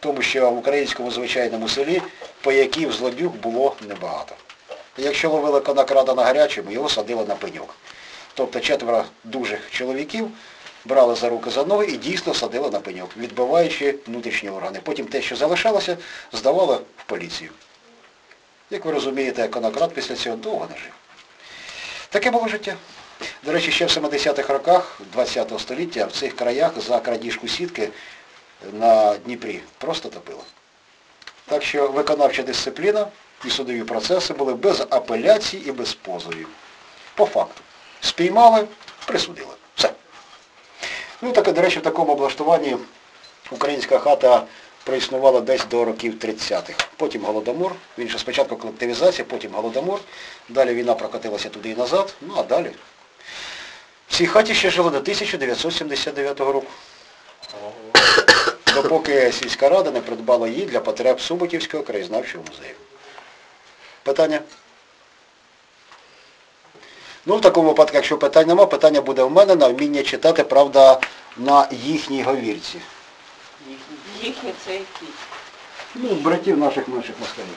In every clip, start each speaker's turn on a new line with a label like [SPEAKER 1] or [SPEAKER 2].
[SPEAKER 1] тому що в українському звичайному селі паяків злодюг було небагато. Якщо ловили конокрада на гарячому, його садили на пеньок. Тобто четверо дужих чоловіків брали за руки за ноги і дійсно садили на пеньок, відбиваючи внутрішні органи. Потім те, що залишалося, здавали в поліцію. Як ви розумієте, конокрад після цього довго не жив. Таке було життя. До речі, ще в 70-х роках ХХ століття в цих краях за крадіжку сітки на Дніпрі просто топило. Так що виконавча дисципліна і судові процеси були без апеляцій і без позовів. По факту. Спіймали, присудили. Все. Ну, так, до речі, в такому облаштуванні українська хата проіснувала десь до років 30-х. Потім Голодомор, він же спочатку колективізація, потім Голодомор, далі війна прокотилася туди і назад, ну а далі. В цій хаті ще жили до 1979 року. Допоки сільська рада не придбала її для потреб Суботівського краєзнавчого музею. Питання? Ну, в такому випадку, якщо питань нема, питання буде в мене на вміння читати, правда, на їхній говірці.
[SPEAKER 2] Їхні це які?
[SPEAKER 1] Ну, братів наших менших москалів.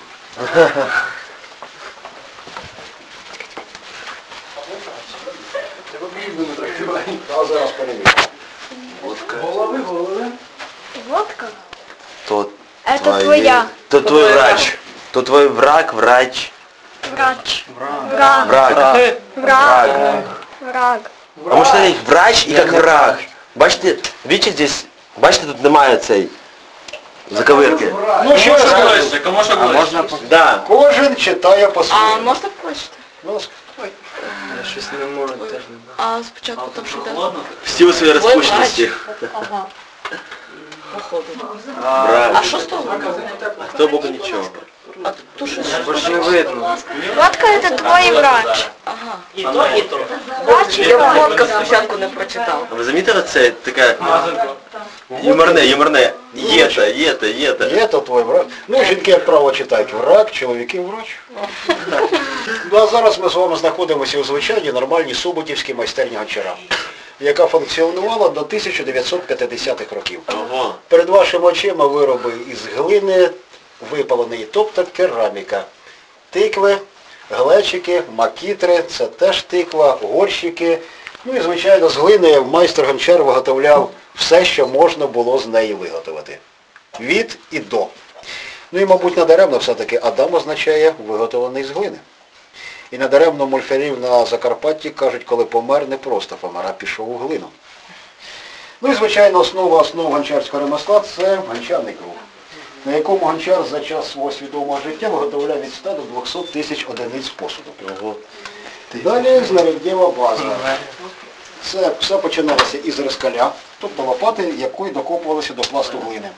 [SPEAKER 1] А зараз перевірю.
[SPEAKER 3] Голови, голови.
[SPEAKER 4] Водка?
[SPEAKER 5] То
[SPEAKER 4] Это
[SPEAKER 5] твои-
[SPEAKER 4] твоя.
[SPEAKER 5] То твой врач. То твой враг, врач.
[SPEAKER 4] Врач. Враг.
[SPEAKER 5] Враг.
[SPEAKER 4] Враг. Враг.
[SPEAKER 5] А може навіть врач і як враг. Бачите, бачите здесь, бачите, тут немає цей заковирки.
[SPEAKER 1] Ну, ще раз кажу,
[SPEAKER 6] Ближче, кому що ближче?
[SPEAKER 5] Да.
[SPEAKER 1] кожен читає
[SPEAKER 2] А
[SPEAKER 1] по-своєму.
[SPEAKER 2] можна прочитати?
[SPEAKER 1] Будь ласка.
[SPEAKER 3] Я щось не можу теж не
[SPEAKER 2] А спочатку там що йде?
[SPEAKER 6] Холодно?
[SPEAKER 5] Всі у своїй
[SPEAKER 2] Твой
[SPEAKER 5] розпущеності.
[SPEAKER 2] Ага. Походу.
[SPEAKER 5] Враг.
[SPEAKER 2] А що з того?
[SPEAKER 5] Того боку нічого.
[SPEAKER 2] А тут що?
[SPEAKER 3] Ж не видно.
[SPEAKER 4] Водка это твой врач.
[SPEAKER 2] Ага. І то, і то.
[SPEAKER 4] Врач
[SPEAKER 2] Я
[SPEAKER 4] враг.
[SPEAKER 2] спочатку не прочитав.
[SPEAKER 5] А ви замітили це таке юморне, юморне. Єта, єта, єта.
[SPEAKER 1] Є то твій враг. Ну, жінки, як правило, читають враг, чоловіки врач. Ну, а зараз ми з вами знаходимося у звичайній нормальній Суботівській майстерні гончара, яка функціонувала до 1950-х років.
[SPEAKER 5] Ого.
[SPEAKER 1] Перед вашими очима вироби із глини випаленої, тобто кераміка. Тикви, глечики, макітри, це теж тиква, горщики. Ну і, звичайно, з глини майстер гончар виготовляв все, що можна було з неї виготовити. Від і до. Ну і, мабуть, надаремно все-таки Адам означає виготовлений з глини. І надаремно мульфарів на Закарпатті кажуть, коли помер, не просто помер, а пішов у глину. Ну і, звичайно, основа основ гончарського ремесла це гончарний круг, на якому гончар за час свого свідомого життя виготовляв від 100 до 200 тисяч одиниць посуду. Далі знаряддєва база. Це все починалося із розкаля, тобто лопати, якої докопувалися до пласту глини.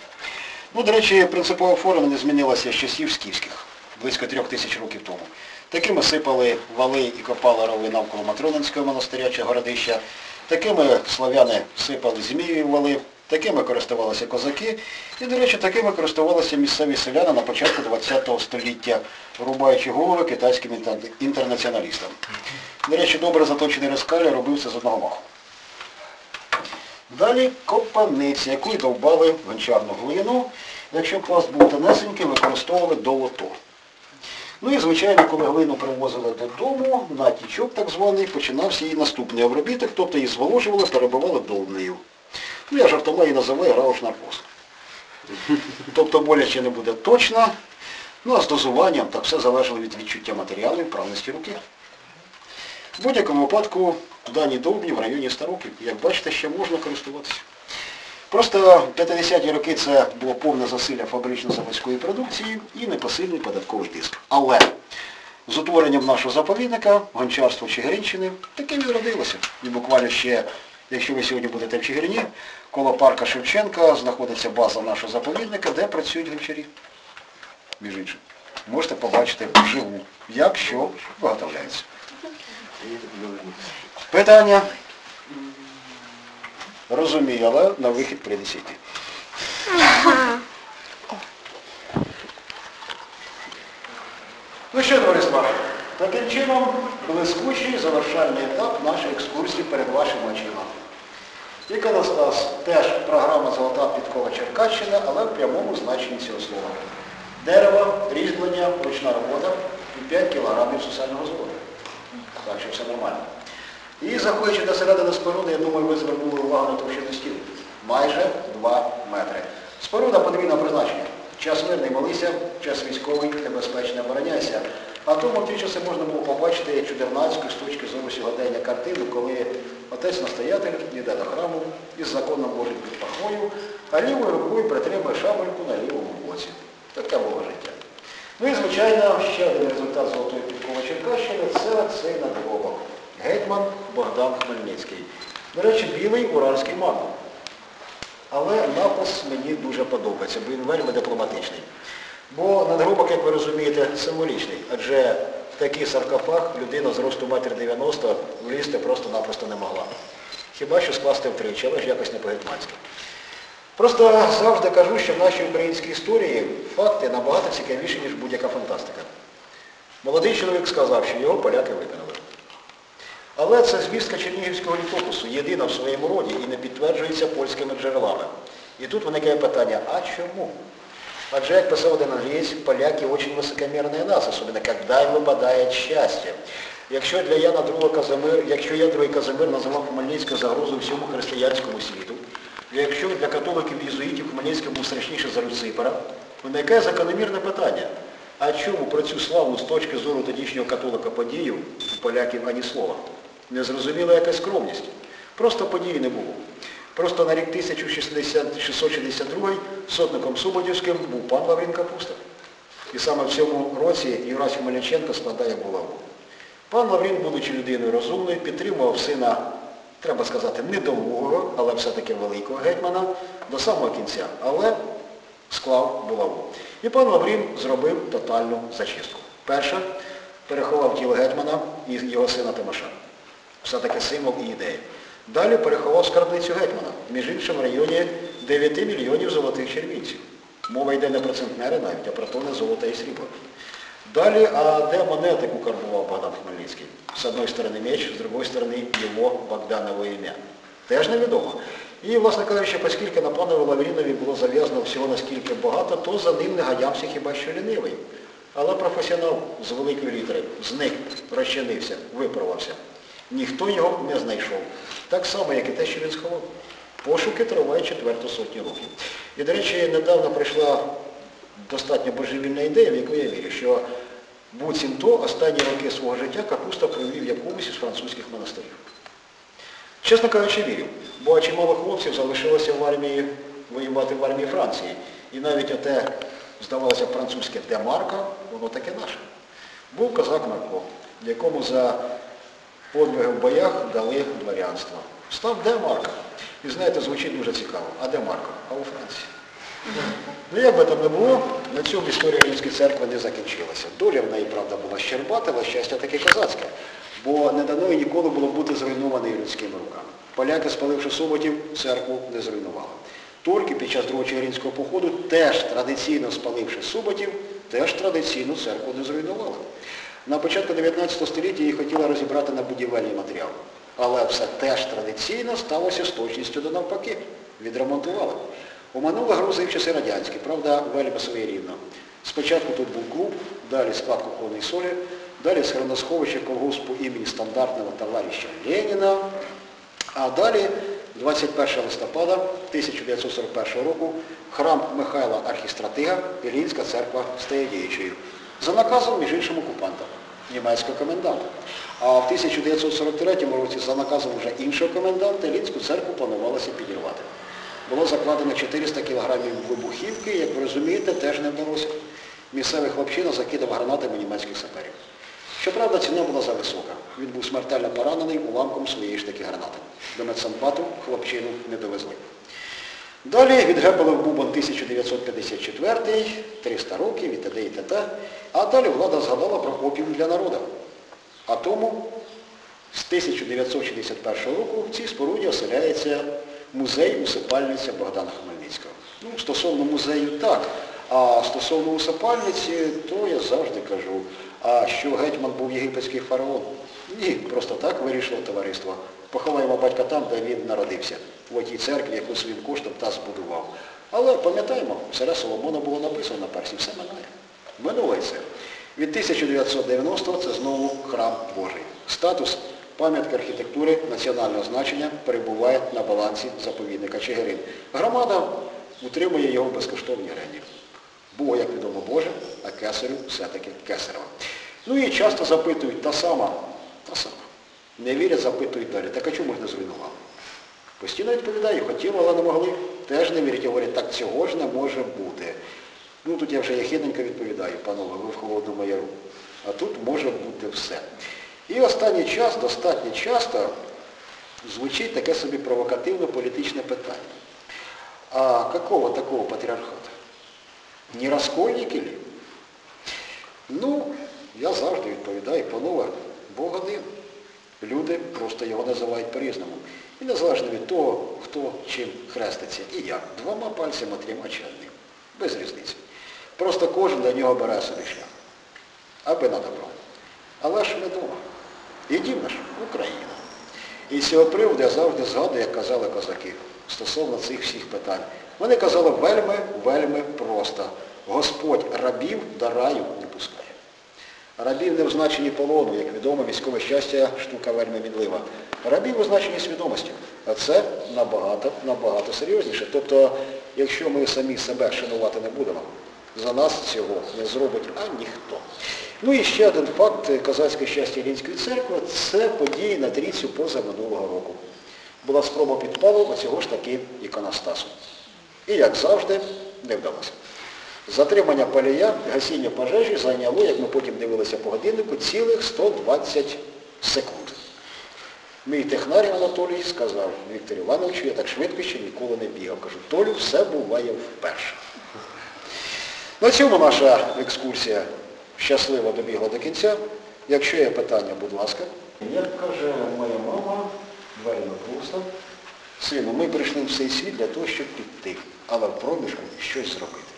[SPEAKER 1] Ну, до речі, принципова форма не змінилася з часів скіфських, близько трьох тисяч років тому. Такими сипали вали і копали рови навколо Матронинського монастиря чи городища, такими славяни сипали змієві вали, такими користувалися козаки, і, до речі, такими користувалися місцеві селяни на початку ХХ століття, рубаючи голови китайським інтернаціоналістам. До речі, добре заточений розкаля робив це з одного маху. Далі копаниця, яку й довбали гончарну глину. Якщо пласт був тонесенький, використовували долото. Ну і, звичайно, коли глину привозили додому, натічок так званий, починався її наступний обробіток, тобто її зволожували, перебивали довбнею. Ну, я жартома її називаю грауш наркоз. Тобто боляче не буде точно, ну а з дозуванням так все залежало від відчуття матеріалу і вправності руки. В будь-якому випадку дані довбні в районі 100 років, як бачите, ще можна користуватися. Просто 50-ті роки це було повне засилля фабрично-заводської продукції і непосильний податковий тиск. Але з утворенням нашого заповідника, гончарства Чигиринщини, таке відродилося. І буквально ще, якщо ви сьогодні будете в Чигирині, коло парка Шевченка знаходиться база нашого заповідника, де працюють гончарі. Між іншим. Можете побачити вживу, як що виготовляється. Питання? Розумію, але на вихід прийдеться йти. Ну що, товариство, таким чином блискучий завершальний етап нашої екскурсії перед вашими очима. Іконостас теж програма Золота підкова Черкащина, але в прямому значенні цього слова. Дерево, різьблення, ручна робота і 5 кілограмів сусального золота. Так що все нормально. І заходячи до середини споруди, я думаю, ви звернули увагу на товщину стіл. Майже 2 метри. Споруда подвійного призначення. Час мирний молися, час військовий, небезпечно обороняйся. А тому ті часи можна було побачити чудернацьку з точки зору сьогодення картину, коли отець-настоятель йде до храму із законом Божим під пахвою, а лівою рукою притримує шабельку на лівому боці. Таке було життя. Ну і, звичайно, ще один результат Золотої підкови Черкащини – це цей надгробок. Гетьман Богдан Хмельницький. До речі, білий уральський мармур. Але напис мені дуже подобається, бо він вельми дипломатичний. Бо надгробок, як ви розумієте, символічний, адже в такий саркофаг людина з росту 1,90 м влізти просто-напросто не могла. Хіба що скласти втричі, але ж якось не по-гетьманськи. Просто завжди кажу, що в нашій українській історії факти набагато цікавіші, ніж будь-яка фантастика. Молодий чоловік сказав, що його поляки виконали. Але це звістка Чернігівського літопису, єдина в своєму роді і не підтверджується польськими джерелами. І тут виникає питання, а чому? Адже, як писав один англієць, поляки дуже високомірні нас, особливо, коли їм випадає щастя. Якщо для Яна II Казимир, якщо я другий Казимир називав Хмельницьку загрозою всьому християнському світу, якщо для католиків і єзуїтів Хмельницький був страшніше за Люципера, виникає закономірне питання. А чому про цю славу з точки зору тодішнього католика подію у поляків ані слова? Незрозуміла якась скромність. Просто події не було. Просто на рік 1662 сотником Суботівським був пан Лаврін Капуста. І саме в цьому році Юрась Хмельниченко складає булаву. Пан Лаврін, будучи людиною розумною, підтримував сина, треба сказати, недолугого, але все-таки великого гетьмана до самого кінця, але склав булаву. І пан Лаврін зробив тотальну зачистку. Перше, переховав тіло гетьмана і його сина Тимоша. Все-таки символ і ідея. Далі переховав скарбницю гетьмана, між іншим в районі 9 мільйонів золотих червінців. Мова йде не про центнери навіть, а про тони золота і срібла. Далі, а де монети укарбував Богдан Хмельницький? З одної сторони меч, з другої сторони його Богданове ім'я. Теж невідомо. І, власне кажучи, оскільки на панові Лаврінові було зав'язано всього наскільки багато, то за ним не ганявся хіба що лінивий. Але професіонал з великої літери зник, розчинився, випарувався. Ніхто його не знайшов. Так само, як і те, що він сховав. Пошуки тривають четверту сотню років. І, до речі, недавно прийшла достатньо божевільна ідея, в яку я вірю, що буцімто останні роки свого життя Капуста провів якомусь із французьких монастирів. Чесно кажучи, вірю, бо чимало хлопців залишилося в армії воювати в армії Франції. І навіть оте, здавалося, французьке демарка, воно таке наше. Був козак Марко, якому за подвиги в боях дали дворянство. Став де Марко? І знаєте, звучить дуже цікаво. А де Марко? А у Франції. Ну, як би там не було, на цьому історія Римської церкви не закінчилася. Доля в неї, правда, була щербата, але щастя таке козацьке. Бо не дано їй ніколи було бути зруйнованою людськими руками. Поляки, спаливши Суботів, церкву не зруйнували. Турки під час Другого Чигиринського походу, теж традиційно спаливши Суботів, теж традиційно церкву не зруйнували. На початку 19 століття її хотіли розібрати на будівельний матеріал. Але все теж традиційно сталося з точністю до навпаки. Відремонтували. Уманули грузи в часи радянські, правда, вельми своєрівно. Спочатку тут був клуб, далі склад кухонної солі, далі схроносховище колгоспу імені стандартного товариша Леніна, а далі 21 листопада 1941 року храм Михайла Архістратига, Ілінська церква стає діючою. За наказом, між іншим, окупанта, німецького коменданта. А в 1943 році за наказом вже іншого коменданта Ілінську церкву планувалося підірвати. Було закладено 400 кілограмів вибухівки, як ви розумієте, теж не вдалося. Місцевий хлопчина закидав гранатами німецьких саперів. Щоправда, ціна була зависока. Він був смертельно поранений уламком своєї ж таки гранати. До медсанбату хлопчину не довезли. Далі відгепали в Бубон 1954, 300 років і т.д. і т.т. А далі влада згадала про опіум для народу. А тому з 1961 року в цій споруді оселяється музей усипальниця Богдана Хмельницького. Ну, стосовно музею так, а стосовно усипальниці, то я завжди кажу, а що гетьман був єгипетський фараон? Ні, просто так вирішило товариство. Поховаємо батька там, де він народився. в тій церкві, яку своїм коштом та збудував. Але пам'ятаємо, царя Соломона було написано на персі, все минає. Минуло і це. Від 1990-го це знову храм Божий. Статус пам'ятки архітектури національного значення перебуває на балансі заповідника Чигирин. Громада утримує його в безкоштовній оренді. Було, як відомо, Боже, а кесарю все-таки кесарева. Ну і часто запитують, та сама, та сама. Не вірять, запитують далі. Так а чому ж не зруйнували? Постійно відповідаю, хотіли, але не могли. Теж не вірять, говорять, так цього ж не може бути. Ну тут я вже яхидненько відповідаю, панове, ви в холодному яру. А тут може бути все. І останній час, достатньо часто, звучить таке собі провокативне політичне питання. А какого такого патріархата? Не раскольники ли? Ну, я завжди відповідаю, панове, Бог один. Люди просто його називають по-різному. І незалежно від того, хто чим хреститься і як. Двома пальцями, трьома чи одним. Без різниці. Просто кожен до нього бере собі шлях. Аби на добро. Але ж ми дома. І дім наш Україна. І з цього приводу я завжди згадую, як казали козаки, стосовно цих всіх питань. Вони казали вельми, вельми просто. Господь рабів до раю не пускає. Рабів не в значенні полону, як відомо, військове щастя штука вельми мінлива. Рабів у значенні свідомості. А це набагато, набагато серйозніше. Тобто, якщо ми самі себе шанувати не будемо, за нас цього не зробить а ніхто. Ну і ще один факт Козацьке щастя Лінської церкви – це події на трійцю позаминулого року. Була спроба підпалу оцього ж таки іконостасу. І, як завжди, не вдалося. Затримання палія, гасіння пожежі зайняло, як ми потім дивилися по годиннику, цілих 120 секунд. Мій технарій Анатолій сказав Віктору Івановичу, я так швидко ще ніколи не бігав. Кажу, Толю, все буває вперше. На цьому наша екскурсія щасливо добігла до кінця. Якщо є питання, будь ласка. Як каже моя мама, двері на. Сину, ми прийшли в цей світ для того, щоб піти, але в проміжку щось зробити.